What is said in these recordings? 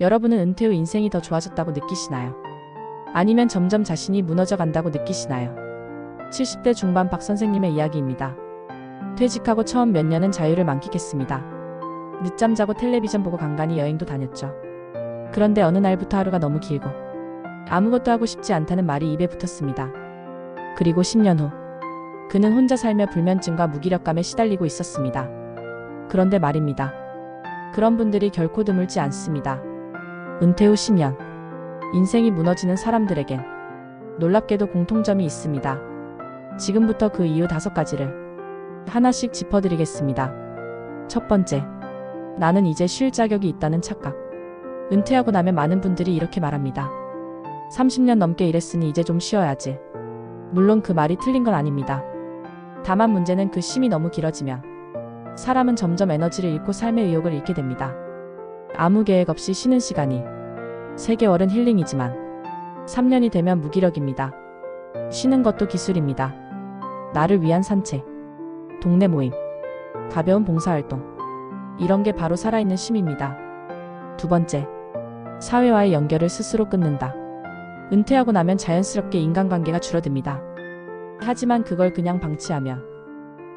여러분은 은퇴 후 인생이 더 좋아졌다고 느끼시나요? 아니면 점점 자신이 무너져 간다고 느끼시나요? 70대 중반 박 선생님의 이야기입니다. 퇴직하고 처음 몇 년은 자유를 만끽했습니다. 늦잠 자고 텔레비전 보고 간간히 여행도 다녔죠. 그런데 어느 날부터 하루가 너무 길고 아무것도 하고 싶지 않다는 말이 입에 붙었습니다. 그리고 10년 후 그는 혼자 살며 불면증과 무기력감에 시달리고 있었습니다. 그런데 말입니다. 그런 분들이 결코 드물지 않습니다. 은퇴 후 10년 인생이 무너지는 사람들에겐 놀랍게도 공통점이 있습니다. 지금부터 그 이유 다섯 가지를 하나씩 짚어드리겠습니다. 첫 번째, 나는 이제 쉴 자격이 있다는 착각. 은퇴하고 나면 많은 분들이 이렇게 말합니다. 30년 넘게 일했으니 이제 좀 쉬어야지. 물론 그 말이 틀린 건 아닙니다. 다만 문제는 그 쉼이 너무 길어지면 사람은 점점 에너지를 잃고 삶의 의욕을 잃게 됩니다. 아무 계획 없이 쉬는 시간이 3개월은 힐링이지만 3년이 되면 무기력입니다. 쉬는 것도 기술입니다. 나를 위한 산책, 동네 모임, 가벼운 봉사활동. 이런 게 바로 살아있는 쉼입니다. 두 번째, 사회와의 연결을 스스로 끊는다. 은퇴하고 나면 자연스럽게 인간관계가 줄어듭니다. 하지만 그걸 그냥 방치하면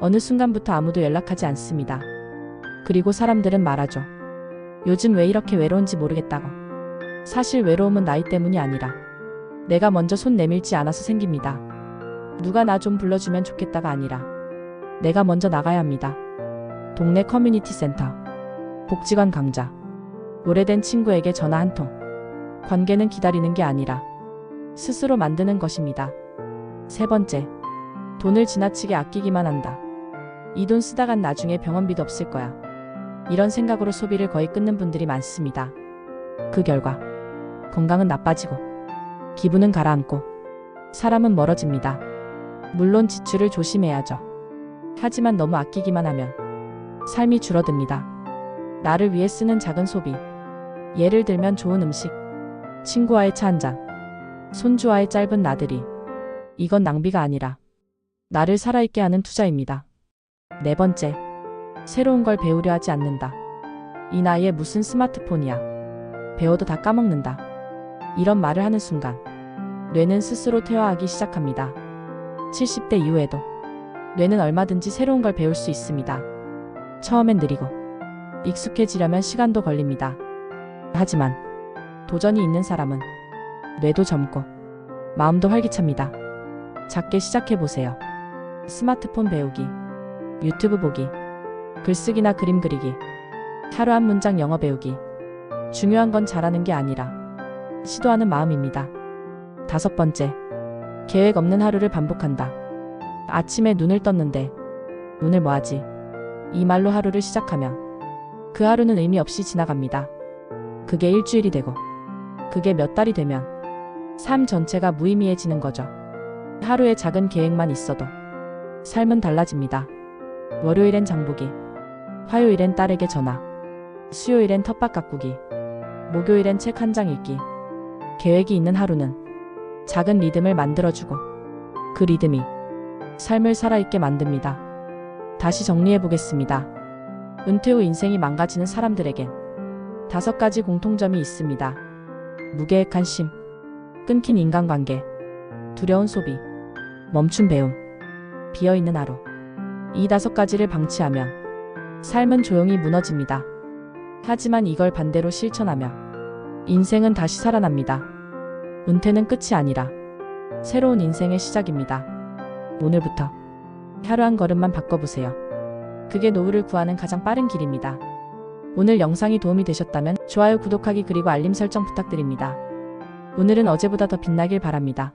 어느 순간부터 아무도 연락하지 않습니다. 그리고 사람들은 말하죠. 요즘 왜 이렇게 외로운지 모르겠다고. 사실 외로움은 나이 때문이 아니라 내가 먼저 손 내밀지 않아서 생깁니다. 누가 나 좀 불러주면 좋겠다가 아니라 내가 먼저 나가야 합니다. 동네 커뮤니티 센터, 복지관 강좌, 오래된 친구에게 전화 한 통. 관계는 기다리는 게 아니라 스스로 만드는 것입니다. 세 번째, 돈을 지나치게 아끼기만 한다. 이 돈 쓰다간 나중에 병원비도 없을 거야. 이런 생각으로 소비를 거의 끊는 분들이 많습니다. 그 결과 건강은 나빠지고 기분은 가라앉고 사람은 멀어집니다. 물론 지출을 조심해야죠. 하지만 너무 아끼기만 하면 삶이 줄어듭니다. 나를 위해 쓰는 작은 소비. 예를 들면 좋은 음식, 친구와의 차 한 잔, 손주와의 짧은 나들이. 이건 낭비가 아니라 나를 살아있게 하는 투자입니다. 네 번째, 새로운 걸 배우려 하지 않는다. 이 나이에 무슨 스마트폰이야. 배워도 다 까먹는다. 이런 말을 하는 순간, 뇌는 스스로 퇴화하기 시작합니다. 70대 이후에도 뇌는 얼마든지 새로운 걸 배울 수 있습니다. 처음엔 느리고 익숙해지려면 시간도 걸립니다. 하지만 도전이 있는 사람은 뇌도 젊고 마음도 활기찹니다. 작게 시작해 보세요. 스마트폰 배우기, 유튜브 보기, 글쓰기나 그림 그리기, 하루 한 문장 영어 배우기. 중요한 건 잘하는 게 아니라 시도하는 마음입니다. 다섯 번째, 계획 없는 하루를 반복한다. 아침에 눈을 떴는데 오늘 뭐 하지? 이 말로 하루를 시작하면 그 하루는 의미 없이 지나갑니다. 그게 일주일이 되고 그게 몇 달이 되면 삶 전체가 무의미해지는 거죠. 하루에 작은 계획만 있어도 삶은 달라집니다. 월요일엔 장보기, 화요일엔 딸에게 전화, 수요일엔 텃밭 가꾸기, 목요일엔 책 한 장 읽기. 계획이 있는 하루는 작은 리듬을 만들어주고 그 리듬이 삶을 살아있게 만듭니다. 다시 정리해 보겠습니다. 은퇴 후 인생이 망가지는 사람들에겐 다섯 가지 공통점이 있습니다. 무계획한 심, 끊긴 인간관계, 두려운 소비, 멈춘 배움, 비어있는 하루. 이 다섯 가지를 방치하면 삶은 조용히 무너집니다. 하지만 이걸 반대로 실천하면 인생은 다시 살아납니다. 은퇴는 끝이 아니라 새로운 인생의 시작입니다. 오늘부터 하루 한 걸음만 바꿔보세요. 그게 노후를 구하는 가장 빠른 길입니다. 오늘 영상이 도움이 되셨다면 좋아요, 구독하기 그리고 알림 설정 부탁드립니다. 오늘은 어제보다 더 빛나길 바랍니다.